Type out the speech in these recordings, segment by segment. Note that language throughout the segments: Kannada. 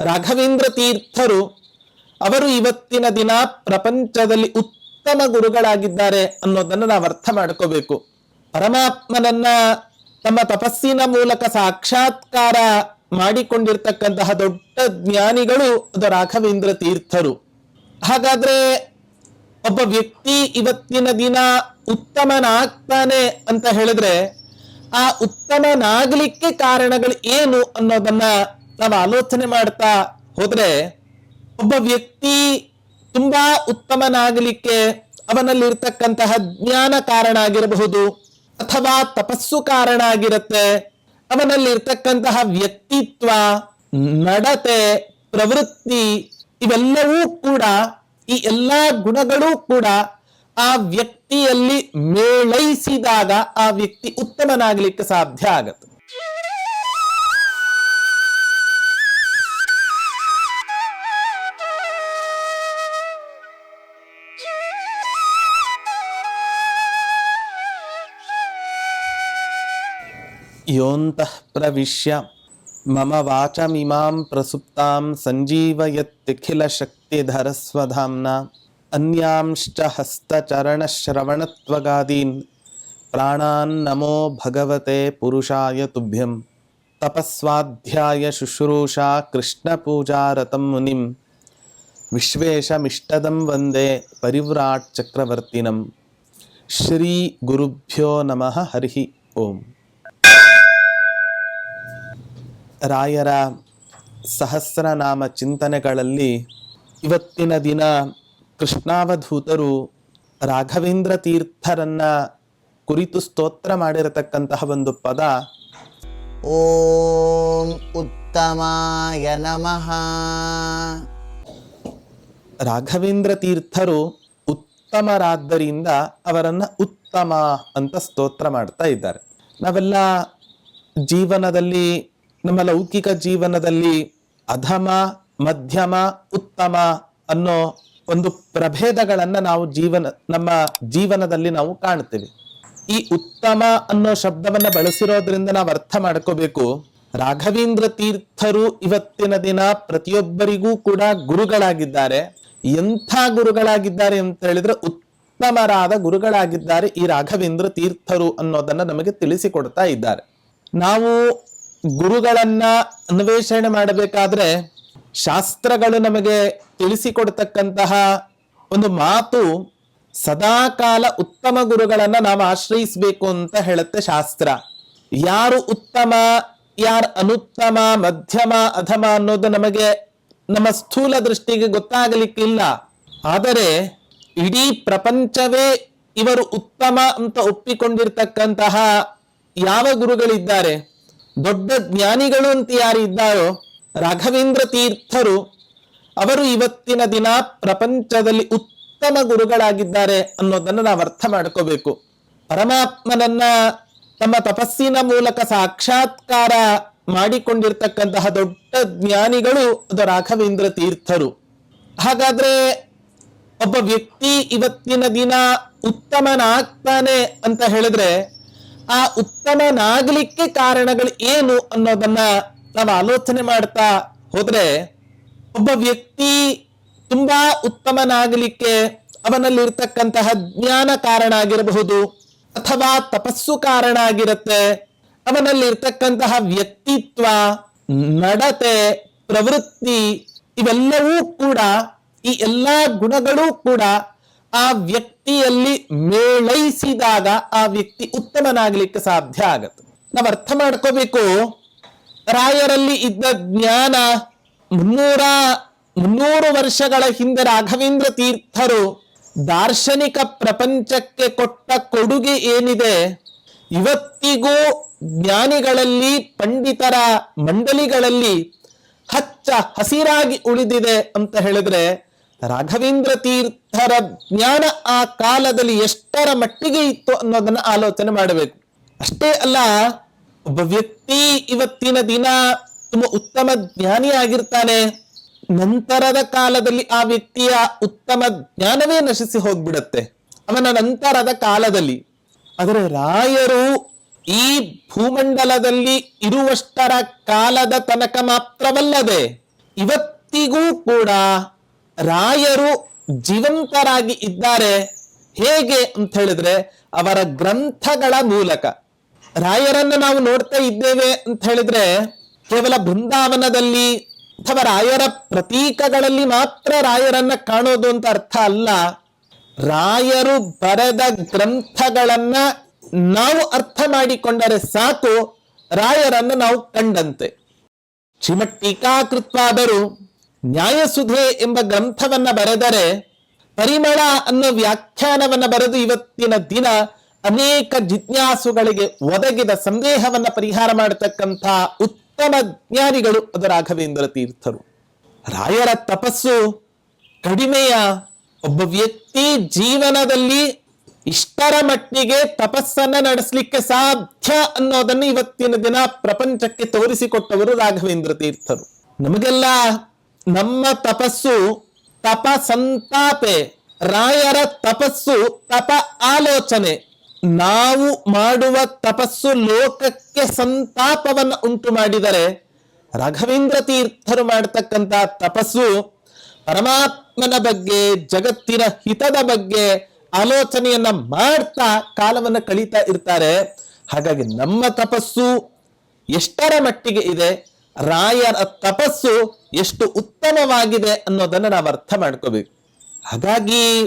ರಾಘವೇಂದ್ರ ತೀರ್ಥರು ಅವರು ಇವತ್ತಿನ ದಿನ ಪ್ರಪಂಚದಲ್ಲಿ ಉತ್ತಮ ಗುರುಗಳಾಗಿದ್ದಾರೆ ಅನ್ನೋದನ್ನು ನಾವು ಅರ್ಥ ಮಾಡ್ಕೋಬೇಕು. ಪರಮಾತ್ಮನನ್ನ ತಮ್ಮ ತಪಸ್ಸಿನ ಮೂಲಕ ಸಾಕ್ಷಾತ್ಕಾರ ಮಾಡಿಕೊಂಡಿರ್ತಕ್ಕಂತಹ ದೊಡ್ಡ ಜ್ಞಾನಿಗಳು ಅದು ರಾಘವೇಂದ್ರ ತೀರ್ಥರು. ಹಾಗಾದ್ರೆ ಒಬ್ಬ ವ್ಯಕ್ತಿ ಇವತ್ತಿನ ದಿನ ಉತ್ತಮನಾಗ್ತಾನೆ ಅಂತ ಹೇಳಿದ್ರೆ ಆ ಉತ್ತಮನಾಗಲಿಕ್ಕೆ ಕಾರಣಗಳು ಏನು ಅನ್ನೋದನ್ನ ನಾವು ಆಲೋಚನೆ ಮಾಡ್ತಾ ಹೋದ್ರೆ ಒಬ್ಬ ವ್ಯಕ್ತಿ ತುಂಬಾ ಉತ್ತಮನಾಗಲಿಕ್ಕೆ ಅವನಲ್ಲಿರ್ತಕ್ಕಂತಹ ಜ್ಞಾನ ಕಾರಣ ಆಗಿರಬಹುದು ಅಥವಾ ತಪಸ್ಸು ಕಾರಣ ಆಗಿರುತ್ತೆ. ಅವನಲ್ಲಿರ್ತಕ್ಕಂತಹ ವ್ಯಕ್ತಿತ್ವ, ನಡತೆ, ಪ್ರವೃತ್ತಿ ಇವೆಲ್ಲವೂ ಕೂಡ ಈ ಎಲ್ಲಾ ಗುಣಗಳೂ ಕೂಡ ಆ ವ್ಯಕ್ತಿಯಲ್ಲಿ ಮೇಳೈಸಿದಾಗ ಆ ವ್ಯಕ್ತಿ ಉತ್ತಮನಾಗಲಿಕ್ಕೆ ಸಾಧ್ಯ ಆಗತ್ತೆ. యోంతః ప్రవిశ్య మమ వాచమిమాం ప్రసుప్తాం సంజీవయత్తిఖిలశక్తిధరస్వధామ్నా అన్యాంశ్చ హస్తచరణశ్రవణత్వగాదీన్ ప్రాణాన్ నమో భగవతే పురుషాయ తుభ్యం తపస్వాధ్యాయ శుశ్రూషా కృష్ణపూజారతం మునిం విశ్వేషమిష్టదం వందే పరివ్రాట్ చక్రవర్తినం శ్రీ గురుభ్యో నమ హరి ఓం ರಾಯರ ಸಹಸ್ರನಾಮ ಚಿಂತನೆಗಳಲ್ಲಿ ಇವತ್ತಿನ ದಿನ ಕೃಷ್ಣಾವಧೂತರು ರಾಘವೇಂದ್ರ ತೀರ್ಥರನ್ನ ಕುರಿತು ಸ್ತೋತ್ರ ಮಾಡಿರತಕ್ಕಂತಹ ಒಂದು ಪದ. ಓಂ ಉತ್ತಮಾಯ ನಮಃ. ರಾಘವೇಂದ್ರ ತೀರ್ಥರು ಉತ್ತಮರಾದ್ದರಿಂದ ಅವರನ್ನು ಉತ್ತಮ ಅಂತ ಸ್ತೋತ್ರ ಮಾಡ್ತಾ ಇದ್ದಾರೆ. ನಾವೆಲ್ಲ ಜೀವನದಲ್ಲಿ ನಮ್ಮ ಲೌಕಿಕ ಜೀವನದಲ್ಲಿ ಅಧಮ, ಮಧ್ಯಮ, ಉತ್ತಮ ಅನ್ನೋ ಒಂದು ಪ್ರಭೇದಗಳನ್ನ ನಾವು ಜೀವನ, ನಮ್ಮ ಜೀವನದಲ್ಲಿ ನಾವು ಕಾಣ್ತೇವೆ ಈ ಉತ್ತಮ ಅನ್ನೋ ಶಬ್ದವನ್ನ ಬಳಸಿರೋದ್ರಿಂದ ನಾವು ಅರ್ಥ ಮಾಡ್ಕೋಬೇಕು. ರಾಘವೇಂದ್ರ ತೀರ್ಥರು ಇವತ್ತಿನ ದಿನ ಪ್ರತಿಯೊಬ್ಬರಿಗೂ ಕೂಡ ಗುರುಗಳಾಗಿದ್ದಾರೆ. ಎಂಥ ಗುರುಗಳಾಗಿದ್ದಾರೆ ಅಂತ ಹೇಳಿದ್ರೆ ಉತ್ತಮರಾದ ಗುರುಗಳಾಗಿದ್ದಾರೆ ಈ ರಾಘವೇಂದ್ರ ತೀರ್ಥರು ಅನ್ನೋದನ್ನ ನಮಗೆ ತಿಳಿಸಿಕೊಡ್ತಾ ಇದ್ದಾರೆ. ನಾವು ಗುರುಗಳನ್ನ ಅನ್ವೇಷಣೆ ಮಾಡಬೇಕಾದ್ರೆ ಶಾಸ್ತ್ರಗಳು ನಮಗೆ ತಿಳಿಸಿಕೊಡ್ತಕ್ಕಂತಹ ಒಂದು ಮಾತು ಸದಾಕಾಲ ಉತ್ತಮ ಗುರುಗಳನ್ನ ನಾವು ಆಶ್ರಯಿಸಬೇಕು ಅಂತ ಹೇಳುತ್ತೆ ಶಾಸ್ತ್ರ. ಯಾರು ಉತ್ತಮ, ಯಾರು ಅನುತ್ತಮ, ಮಧ್ಯಮ, ಅಧಮ ಅನ್ನೋದು ನಮಗೆ ನಮ್ಮ ಸ್ಥೂಲ ದೃಷ್ಟಿಗೆ ಗೊತ್ತಾಗಲಿಕ್ಕಿಲ್ಲ. ಆದರೆ ಇಡೀ ಪ್ರಪಂಚವೇ ಇವರು ಉತ್ತಮ ಅಂತ ಒಪ್ಪಿಕೊಂಡಿರ್ತಕ್ಕಂತಹ ಯಾವ ಗುರುಗಳಿದ್ದಾರೆ? ದೊಡ್ಡ ಜ್ಞಾನಿಗಳು ಅಂತ ಯಾರು ಇದ್ದಾರೋ ರಾಘವೇಂದ್ರ ತೀರ್ಥರು, ಅವರು ಇವತ್ತಿನ ದಿನ ಪ್ರಪಂಚದಲ್ಲಿ ಉತ್ತಮ ಗುರುಗಳಾಗಿದ್ದಾರೆ ಅನ್ನೋದನ್ನು ನಾವು ಅರ್ಥ ಮಾಡ್ಕೋಬೇಕು. ಪರಮಾತ್ಮನನ್ನ ತಮ್ಮ ತಪಸ್ಸಿನ ಮೂಲಕ ಸಾಕ್ಷಾತ್ಕಾರ ಮಾಡಿಕೊಂಡಿರ್ತಕ್ಕಂತಹ ದೊಡ್ಡ ಜ್ಞಾನಿಗಳು ಅದು ರಾಘವೇಂದ್ರ ತೀರ್ಥರು. ಹಾಗಾದ್ರೆ ಒಬ್ಬ ವ್ಯಕ್ತಿ ಇವತ್ತಿನ ದಿನ ಉತ್ತಮನಾಗ್ತಾನೆ ಅಂತ ಹೇಳಿದ್ರೆ ಆ ಉತ್ತಮನಾಗಲಿಕ್ಕೆ ಕಾರಣಗಳು ಏನು ಅನ್ನೋದನ್ನ ನಾವು ಆಲೋಚನೆ ಮಾಡ್ತಾ ಹೋದ್ರೆ ಒಬ್ಬ ವ್ಯಕ್ತಿ ತುಂಬಾ ಉತ್ತಮನಾಗಲಿಕ್ಕೆ ಅವನಲ್ಲಿರ್ತಕ್ಕಂತಹ ಜ್ಞಾನ ಕಾರಣ ಆಗಿರಬಹುದು ಅಥವಾ ತಪಸ್ಸು ಕಾರಣ ಆಗಿರುತ್ತೆ. ಅವನಲ್ಲಿರ್ತಕ್ಕಂತಹ ವ್ಯಕ್ತಿತ್ವ, ನಡತೆ, ಪ್ರವೃತ್ತಿ ಇವೆಲ್ಲವೂ ಕೂಡ ಈ ಎಲ್ಲಾ ಗುಣಗಳೂ ಕೂಡ ಆ ವ್ಯಕ್ತಿಯಲ್ಲಿ ಮೇಳೈಸಿದಾಗ ಆ ವ್ಯಕ್ತಿ ಉತ್ತಮನಾಗಲಿಕ್ಕೆ ಸಾಧ್ಯ ಆಗತ್ತೆ. ನಾವು ಅರ್ಥ ಮಾಡ್ಕೋಬೇಕು. ರಾಯರಲ್ಲಿ ಇದ್ದ ಜ್ಞಾನ ಮುನ್ನೂರ, ಮುನ್ನೂರು ವರ್ಷಗಳ ಹಿಂದೆ ರಾಘವೇಂದ್ರ ತೀರ್ಥರು ದಾರ್ಶನಿಕ ಪ್ರಪಂಚಕ್ಕೆ ಕೊಟ್ಟ ಕೊಡುಗೆ ಏನಿದೆ? ಇವತ್ತಿಗೂ ಜ್ಞಾನಿಗಳಲ್ಲಿ, ಪಂಡಿತರ ಮಂಡಲಿಗಳಲ್ಲಿ ಹಚ್ಚ ಹಸಿರಾಗಿ ಉಳಿದಿದೆ ಅಂತ ಹೇಳಿದ್ರೆ ರಾಘವೇಂದ್ರ ತೀರ್ಥರ ಜ್ಞಾನ ಆ ಕಾಲದಲ್ಲಿ ಎಷ್ಟರ ಮಟ್ಟಿಗೆ ಇತ್ತು ಅನ್ನೋದನ್ನ ಆಲೋಚನೆ ಮಾಡಬೇಕು. ಅಷ್ಟೇ ಅಲ್ಲ, ಒಬ್ಬ ವ್ಯಕ್ತಿ ಇವತ್ತಿನ ದಿನ ತುಂಬಾ ಉತ್ತಮ ಜ್ಞಾನಿ ಆಗಿರ್ತಾನೆ. ನಂತರದ ಕಾಲದಲ್ಲಿ ಆ ವ್ಯಕ್ತಿಯ ಉತ್ತಮ ಜ್ಞಾನವೇ ನಶಿಸಿ ಹೋಗ್ಬಿಡತ್ತೆ. ಅವನ ನಂತರದ ಕಾಲದಲ್ಲಿ. ಆದರೆ ರಾಯರು ಈ ಭೂಮಂಡಲದಲ್ಲಿ ಇರುವಷ್ಟರ ಕಾಲದ ತನಕ ಮಾತ್ರವಲ್ಲದೆ ಇವತ್ತಿಗೂ ಕೂಡ ರಾಯರು ಜೀವಂತರಾಗಿ ಇದ್ದಾರೆ ಹೇಗೆ ಅಂತ ಹೇಳಿದ್ರೆ ಅವರ ಗ್ರಂಥಗಳ ಮೂಲಕ. ರಾಯರನ್ನು ನಾವು ನೋಡ್ತಾ ಇದ್ದೇವೆ ಅಂತ ಹೇಳಿದ್ರೆ ಕೇವಲ ಬೃಂದಾವನದಲ್ಲಿ ಅಥವಾ ರಾಯರ ಪ್ರತೀಕಗಳಲ್ಲಿ ಮಾತ್ರ ರಾಯರನ್ನ ಕಾಣೋದು ಅಂತ ಅರ್ಥ ಅಲ್ಲ. ರಾಯರು ಬರೆದ ಗ್ರಂಥಗಳನ್ನ ನಾವು ಅರ್ಥ ಮಾಡಿಕೊಂಡರೆ ಸಾಕು, ರಾಯರನ್ನು ನಾವು ಕಂಡಂತೆ. ಶ್ರೀಮತ್ ಟೀಕಾಕೃತ್ವಾದರು ನ್ಯಾಯಸುಧೆ ಎಂಬ ಗ್ರಂಥವನ್ನ ಬರೆದರೆ ಪರಿಮಳ ಅನ್ನೋ ವ್ಯಾಖ್ಯಾನವನ್ನ ಬರೆದು ಇವತ್ತಿನ ದಿನ ಅನೇಕ ಜಿಜ್ಞಾಸುಗಳಿಗೆ ಒದಗಿದ ಸಂದೇಹವನ್ನ ಪರಿಹಾರ ಮಾಡತಕ್ಕಂಥ ಉತ್ತಮ ಜ್ಞಾನಿಗಳು ಅದು ರಾಘವೇಂದ್ರ ತೀರ್ಥರು. ರಾಯರ ತಪಸ್ಸು ಕಡಿಮೆಯ ಒಬ್ಬ ವ್ಯಕ್ತಿ ಜೀವನದಲ್ಲಿ ಇಷ್ಟರ ಮಟ್ಟಿಗೆ ತಪಸ್ಸನ್ನ ನಡೆಸಲಿಕ್ಕೆ ಸಾಧ್ಯ ಅನ್ನೋದನ್ನು ಇವತ್ತಿನ ದಿನ ಪ್ರಪಂಚಕ್ಕೆ ತೋರಿಸಿಕೊಟ್ಟವರು ರಾಘವೇಂದ್ರ ತೀರ್ಥರು. ನಮಗೆಲ್ಲ ನಮ್ಮ ತಪಸ್ಸು ತಪ ಸಂತಾಪೆ, ರಾಯರ ತಪಸ್ಸು ತಪ ಆಲೋಚನೆ. ನಾವು ಮಾಡುವ ತಪಸ್ಸು ಲೋಕಕ್ಕೆ ಸಂತಾಪವನ್ನು ಉಂಟು ಮಾಡಿದರೆ, ರಾಘವೇಂದ್ರ ತೀರ್ಥರು ಮಾಡತಕ್ಕಂತಹ ತಪಸ್ಸು ಪರಮಾತ್ಮನ ಬಗ್ಗೆ, ಜಗತ್ತಿನ ಹಿತದ ಬಗ್ಗೆ ಆಲೋಚನೆಯನ್ನ ಮಾಡ್ತಾ ಕಾಲವನ್ನು ಕಳೀತಾ ಇರ್ತಾರೆ. ಹಾಗಾಗಿ ನಮ್ಮ ತಪಸ್ಸು ಎಷ್ಟರ ಮಟ್ಟಿಗೆ ಇದೆ? ರಾಯರ ತಪಸ್ಸು ಎಷ್ಟು ಉತ್ತಮವಾಗಿದೆ ಅನ್ನೋದನ್ನು ನಾವು ಅರ್ಥ ಮಾಡ್ಕೋಬೇಕು. ಹಾಗಾಗಿ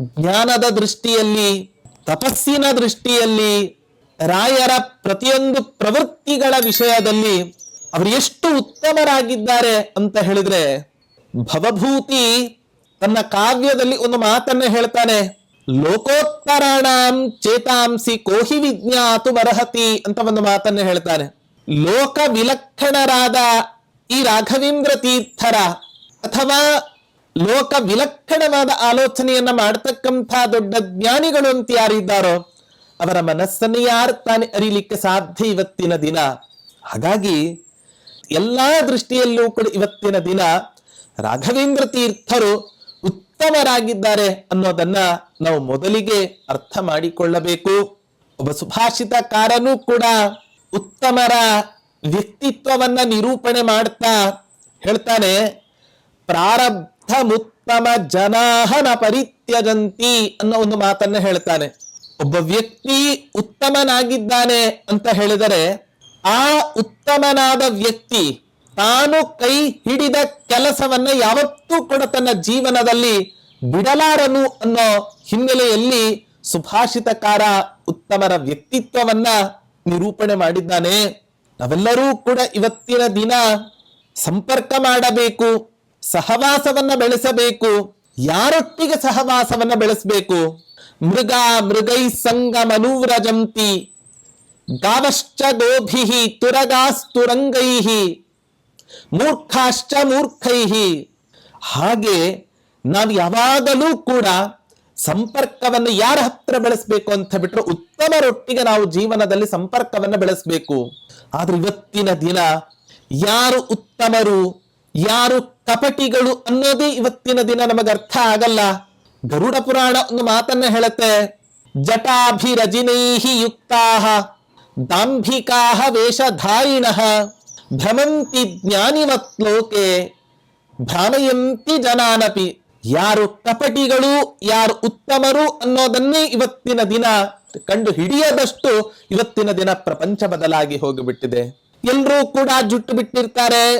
ಜ್ಞಾನದ ದೃಷ್ಟಿಯಲ್ಲಿ, ತಪಸ್ಸಿನ ದೃಷ್ಟಿಯಲ್ಲಿ, ರಾಯರ ಪ್ರತಿಯೊಂದು ಪ್ರವೃತ್ತಿಗಳ ವಿಷಯದಲ್ಲಿ ಅವರು ಎಷ್ಟು ಉತ್ತಮರಾಗಿದ್ದಾರೆ ಅಂತ ಹೇಳಿದ್ರೆ, ಭವಭೂತಿ ತನ್ನ ಕಾವ್ಯದಲ್ಲಿ ಒಂದು ಮಾತನ್ನ ಹೇಳ್ತಾನೆ, ಲೋಕೋತ್ತರಾಣಾಂ ಚೇತಾಂಸಿ ಕೋಹಿ ವಿಜ್ಞಾತು ಬರಹತಿ ಅಂತ ಒಂದು ಮಾತನ್ನ ಹೇಳ್ತಾನೆ. ಲೋಕ ವಿಲಕ್ಷಣರಾದ ಈ ರಾಘವೇಂದ್ರ ತೀರ್ಥರ ಅಥವಾ ಲೋಕ ವಿಲಕ್ಷಣವಾದ ಆಲೋಚನೆಯನ್ನ ಮಾಡ್ತಕ್ಕಂಥ ದೊಡ್ಡ ಜ್ಞಾನಿಗಳು ಅಂತ ಯಾರಿದ್ದಾರೋ ಅವರ ಮನಸ್ಸನ್ನು ಯಾರು ತಾನೇ ಅರಿಲಿಕ್ಕೆ ಸಾಧ್ಯ ಇವತ್ತಿನ ದಿನ. ಹಾಗಾಗಿ ಎಲ್ಲಾ ದೃಷ್ಟಿಯಲ್ಲೂ ಕೂಡ ಇವತ್ತಿನ ದಿನ ರಾಘವೇಂದ್ರ ತೀರ್ಥರು ಉತ್ತಮರಾಗಿದ್ದಾರೆ ಅನ್ನೋದನ್ನ ನಾವು ಮೊದಲಿಗೆ ಅರ್ಥ ಮಾಡಿಕೊಳ್ಳಬೇಕು. ಒಬ್ಬ ಸುಭಾಷಿತಕಾರನೂ ಕೂಡ ಉತ್ತಮರ ವ್ಯಕ್ತಿತ್ವವನ್ನ ನಿರೂಪಣೆ ಮಾಡ್ತಾ ಹೇಳ್ತಾನೆ ಪ್ರಾರಬ್ಧ ಮುತ್ತಮ ಜನಾಹನ ಪರಿತ್ಯಜಂತಿ ಅನ್ನೋ ಒಂದು ಮಾತನ್ನ ಹೇಳ್ತಾನೆ. ಒಬ್ಬ ವ್ಯಕ್ತಿ ಉತ್ತಮನಾಗಿದ್ದಾನೆ ಅಂತ ಹೇಳಿದರೆ, ಆ ಉತ್ತಮನಾದ ವ್ಯಕ್ತಿ ತಾನು ಕೈ ಹಿಡಿದ ಕೆಲಸವನ್ನ ಯಾವತ್ತೂ ಕೂಡ ತನ್ನ ಜೀವನದಲ್ಲಿ ಬಿಡಲಾರನು ಅನ್ನೋ ಹಿನ್ನೆಲೆಯಲ್ಲಿ ಸುಭಾಷಿತಕಾರ ಉತ್ತಮರ ವ್ಯಕ್ತಿತ್ವವನ್ನ ನಿರೂಪಣೆ ಮಾಡಿದ್ದಾನೆ. ನಾವೆಲ್ಲರೂ ಕೂಡ ಇವತ್ತಿನ ದಿನ ಸಂಪರ್ಕ ಮಾಡಬೇಕು, ಸಹವಾಸವನ್ನ ಬೆಳೆಸಬೇಕು, ಯಾರೊಟ್ಟಿಗೆ ಸಹವಾಸವನ್ನ ಬೆಳೆಸಬೇಕು? ಮೃಗ ಮೃಗೈ ಸಂಗ ಮನೂವ್ರಜಂತಿ, ಗಾವಶ್ಚ ಗೋಭಿಹಿ ತುರಗಾಸ್ತುರಂಗೈಹಿ ಮೂರ್ಖಾಶ್ಚ ಮೂರ್ಖೈಹಿ. ಹಾಗೆ ನಾವು ಯಾವಾಗಲೂ ಕೂಡ ಸಂಪರ್ಕವನ್ನು ಯಾರ ಹತ್ರ ಬೆಳೆಸಬೇಕು ಅಂತ ಬಿಟ್ರೆ ಉತ್ತಮರೊಟ್ಟಿಗೆ ನಾವು ಜೀವನದಲ್ಲಿ ಸಂಪರ್ಕವನ್ನು ಬೆಳೆಸಬೇಕು. ಆದ್ರೆ ಇವತ್ತಿನ ದಿನ ಯಾರು ಉತ್ತಮರು, ಯಾರು ಕಪಟಿಗಳು ಅನ್ನೋದೇ ಇವತ್ತಿನ ದಿನ ನಮಗೆ ಅರ್ಥ ಆಗಲ್ಲ. ಗರುಡ ಪುರಾಣ ಒಂದು ಮಾತನ್ನ ಹೇಳುತ್ತೆ, ಜಟಾಭಿರಜಿನೈಹಿ ಯುಕ್ತಾಹ, ದಾಂಭಿಕಾಹ ವೇಷಧಾರಿಣ, ಭ್ರಮಂತಿ ಜ್ಞಾನಿವತ್ ಲೋಕೆ ಭ್ರಾಮಯಂತಿ ಜನಾನಪಿ ಯಾರು ಕಪಟಿಗಳು, ಯಾರು ಉತ್ತಮರು ಅನ್ನೋದನ್ನೇ ಇವತ್ತಿನ ದಿನ ಕಂಡು ಹಿಡಿಯದಷ್ಟು ಇವತ್ತಿನ ದಿನ ಪ್ರಪಂಚ ಬದಲಾಗಿ ಹೋಗಿಬಿಟ್ಟಿದೆ. ಎಲ್ಲರೂ ಕೂಡ ಜುಟ್ಟು ಬಿಟ್ಟಿರ್ತಾರೆ.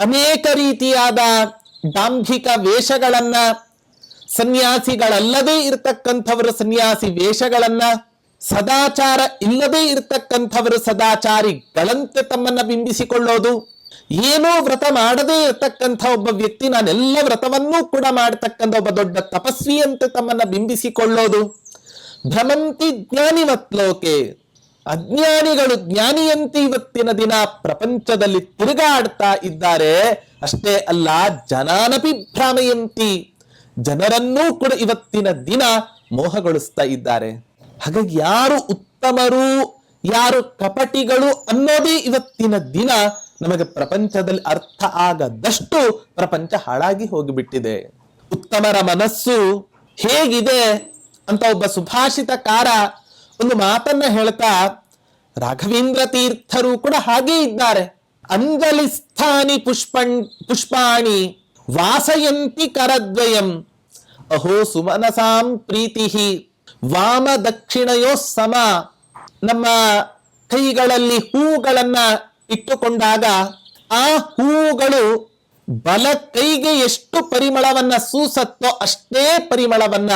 ಅನೇಕ ರೀತಿಯಾದ ಡಾಂಭಿಕ ವೇಷಗಳನ್ನ, ಸನ್ಯಾಸಿಗಳಲ್ಲದೇ ಇರತಕ್ಕಂಥವರು ಸನ್ಯಾಸಿ ವೇಷಗಳನ್ನ, ಸದಾಚಾರ ಇಲ್ಲದೇ ಇರತಕ್ಕಂಥವರು ಸದಾಚಾರಿಗಳಂತೆ ತಮ್ಮನ್ನ ಬಿಂಬಿಸಿಕೊಳ್ಳೋದು. ಏನೋ ವ್ರತ ಮಾಡದೇ ಇರತಕ್ಕಂಥ ಒಬ್ಬ ವ್ಯಕ್ತಿ, ನಾನೆಲ್ಲ ವ್ರತವನ್ನೂ ಕೂಡ ಮಾಡತಕ್ಕಂಥ ಒಬ್ಬ ದೊಡ್ಡ ತಪಸ್ವಿ ಅಂತ ತಮ್ಮನ್ನ ಬಿಂಬಿಸಿಕೊಳ್ಳೋದು. ಭ್ರಮಂತಿ ಜ್ಞಾನಿವತ್ಲೋಕೆ ಅಜ್ಞಾನಿಗಳು ಜ್ಞಾನಿಯಂತೆ ಇವತ್ತಿನ ದಿನ ಪ್ರಪಂಚದಲ್ಲಿ ತಿರುಗಾಡ್ತಾ ಇದ್ದಾರೆ. ಅಷ್ಟೇ ಅಲ್ಲ, ಜನಾನಪಿ ಭ್ರಾಮಯಂತಿ, ಜನರನ್ನೂ ಕೂಡ ಇವತ್ತಿನ ದಿನ ಮೋಹಗೊಳಿಸ್ತಾ ಇದ್ದಾರೆ. ಹಾಗಾಗಿ ಯಾರು ಉತ್ತಮರು, ಯಾರು ಕಪಟಿಗಳು ಅನ್ನೋದೇ ಇವತ್ತಿನ ದಿನ ನಮಗೆ ಪ್ರಪಂಚದಲ್ಲಿ ಅರ್ಥ ಆಗದಷ್ಟು ಪ್ರಪಂಚ ಹಾಳಾಗಿ ಹೋಗಿಬಿಟ್ಟಿದೆ. ಉತ್ತಮರ ಮನಸ್ಸು ಹೇಗಿದೆ ಅಂತ ಒಬ್ಬ ಸುಭಾಷಿತಕಾರ ಒಂದು ಮಾತನ್ನ ಹೇಳ್ತಾ, ರಾಘವೇಂದ್ರ ತೀರ್ಥರು ಕೂಡ ಹಾಗೇ ಇದ್ದಾರೆ. ಅಂಜಲಿಸ್ಥಾನಿ ಪುಷ್ಪಣ್, ಪುಷ್ಪಾಣಿ ವಾಸಯಂತಿ ಕರದ್ವಯಂ ಅಹೋ ಸುಮನಸಾಂ ಪ್ರೀತಿ ವಾಮ ದಕ್ಷಿಣಯೋ ಸಮ ನಮ್ಮ ಕೈಗಳಲ್ಲಿ ಹೂಗಳನ್ನ ಇಟ್ಟುಕೊಂಡಾಗ ಆ ಹೂಗಳು ಬಲ ಕೈಗೆ ಎಷ್ಟು ಪರಿಮಳವನ್ನ ಸೂಸತ್ತೋ ಅಷ್ಟೇ ಪರಿಮಳವನ್ನ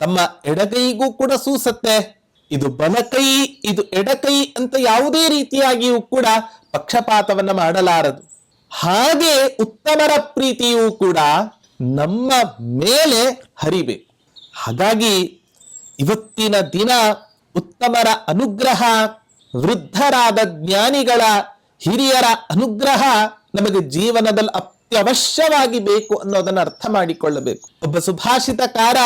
ತಮ್ಮ ಎಡಗೈಗೂ ಕೂಡ ಸೂಸತ್ತೆ. ಇದು ಬಲಕೈ ಇದು ಎಡಕೈ ಅಂತ ಯಾವುದೇ ರೀತಿಯಾಗಿಯೂ ಕೂಡ ಪಕ್ಷಪಾತವನ್ನ ಮಾಡಲಾರದು. ಹಾಗೆ ಉತ್ತಮರ ಪ್ರೀತಿಯೂ ಕೂಡ ನಮ್ಮ ಮೇಲೆ ಹರಿಬೇಕು ಹಾಗಾಗಿ ಇವತ್ತಿನ ದಿನ ಉತ್ತಮರ ಅನುಗ್ರಹ ವೃದ್ಧರಾದ ಜ್ಞಾನಿಗಳ ಹಿರಿಯರ ಅನುಗ್ರಹ ನಮಗೆ ಜೀವನದಲ್ಲಿ ಅತ್ಯವಶ್ಯವಾಗಿ ಬೇಕು ಅನ್ನೋದನ್ನ ಅರ್ಥ ಮಾಡಿಕೊಳ್ಳಬೇಕು. ಒಬ್ಬ ಸುಭಾಷಿತಕಾರ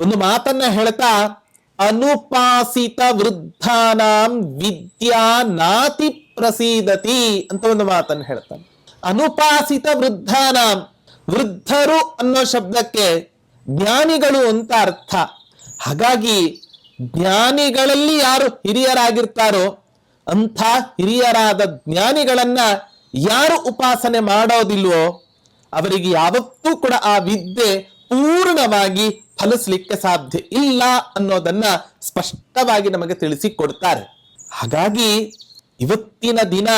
ಒಂದು ಮಾತನ್ನ ಹೇಳ್ತಾ, ಅನುಪಾಸಿತ ವೃದ್ಧಾನಾಂ ವಿದ್ಯಾ ನಾತಿ ಪ್ರಸೀದತಿ ಅಂತ ಒಂದು ಮಾತನ್ನ ಹೇಳ್ತಾನೆ. ಅನುಪಾಸಿತ ವೃದ್ಧಾನಾಂ, ವೃದ್ಧರು ಅನ್ನೋ ಶಬ್ದಕ್ಕೆ ಜ್ಞಾನಿಗಳು ಅಂತ ಅರ್ಥ. ಹಾಗಾಗಿ ಜ್ಞಾನಿಗಳಲ್ಲಿ ಯಾರು ಹಿರಿಯರಾಗಿರ್ತಾರೋ ಅಂಥ ಹಿರಿಯರಾದ ಜ್ಞಾನಿಗಳನ್ನ ಯಾರು ಉಪಾಸನೆ ಮಾಡೋದಿಲ್ವೋ ಅವರಿಗೆ ಯಾವತ್ತೂ ಕೂಡ ಆ ವಿದ್ಯೆ ಪೂರ್ಣವಾಗಿ ಫಲಿಸ್ಲಿಕ್ಕೆ ಸಾಧ್ಯ ಇಲ್ಲ ಅನ್ನೋದನ್ನ ಸ್ಪಷ್ಟವಾಗಿ ನಮಗೆ ತಿಳಿಸಿಕೊಡ್ತಾರೆ. ಹಾಗಾಗಿ ಇವತ್ತಿನ ದಿನ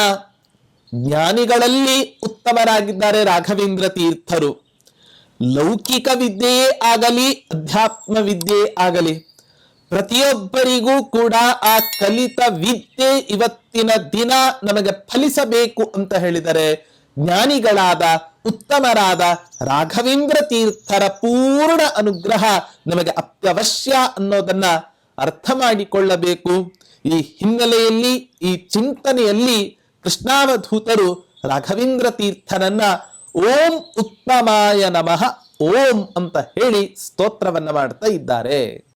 ಜ್ಞಾನಿಗಳಲ್ಲಿ ಉತ್ತಮರಾಗಿದ್ದಾರೆ ರಾಘವೇಂದ್ರ ತೀರ್ಥರು. ಲೌಕಿಕ ವಿದ್ಯೆಯೇ ಆಗಲಿ, ಅಧ್ಯಾತ್ಮ ವಿದ್ಯೆಯೇ ಆಗಲಿ ಪ್ರತಿಯೊಬ್ಬರಿಗೂ ಕೂಡ ಆ ಕಲಿತ ವಿದ್ಯೆ ಇವತ್ತಿನ ದಿನ ನಮಗೆ ಫಲಿಸಬೇಕು ಅಂತ ಹೇಳಿದರೆ ಜ್ಞಾನಿಗಳಾದ ಉತ್ತಮರಾದ ರಾಘವೇಂದ್ರ ತೀರ್ಥರ ಪೂರ್ಣ ಅನುಗ್ರಹ ನಮಗೆ ಅತ್ಯವಶ್ಯ ಅನ್ನೋದನ್ನ ಅರ್ಥ ಮಾಡಿಕೊಳ್ಳಬೇಕು. ಈ ಹಿನ್ನೆಲೆಯಲ್ಲಿ, ಈ ಚಿಂತನೆಯಲ್ಲಿ ಕೃಷ್ಣಾವಧೂತರು ರಾಘವೇಂದ್ರ ತೀರ್ಥನನ್ನ ಓಂ ಉತ್ತಮಾಯ ನಮಃ, ಓಂ ಅಂತ ಹೇಳಿ ಸ್ತೋತ್ರವನ್ನ ಮಾಡ್ತಾ ಇದ್ದಾರೆ.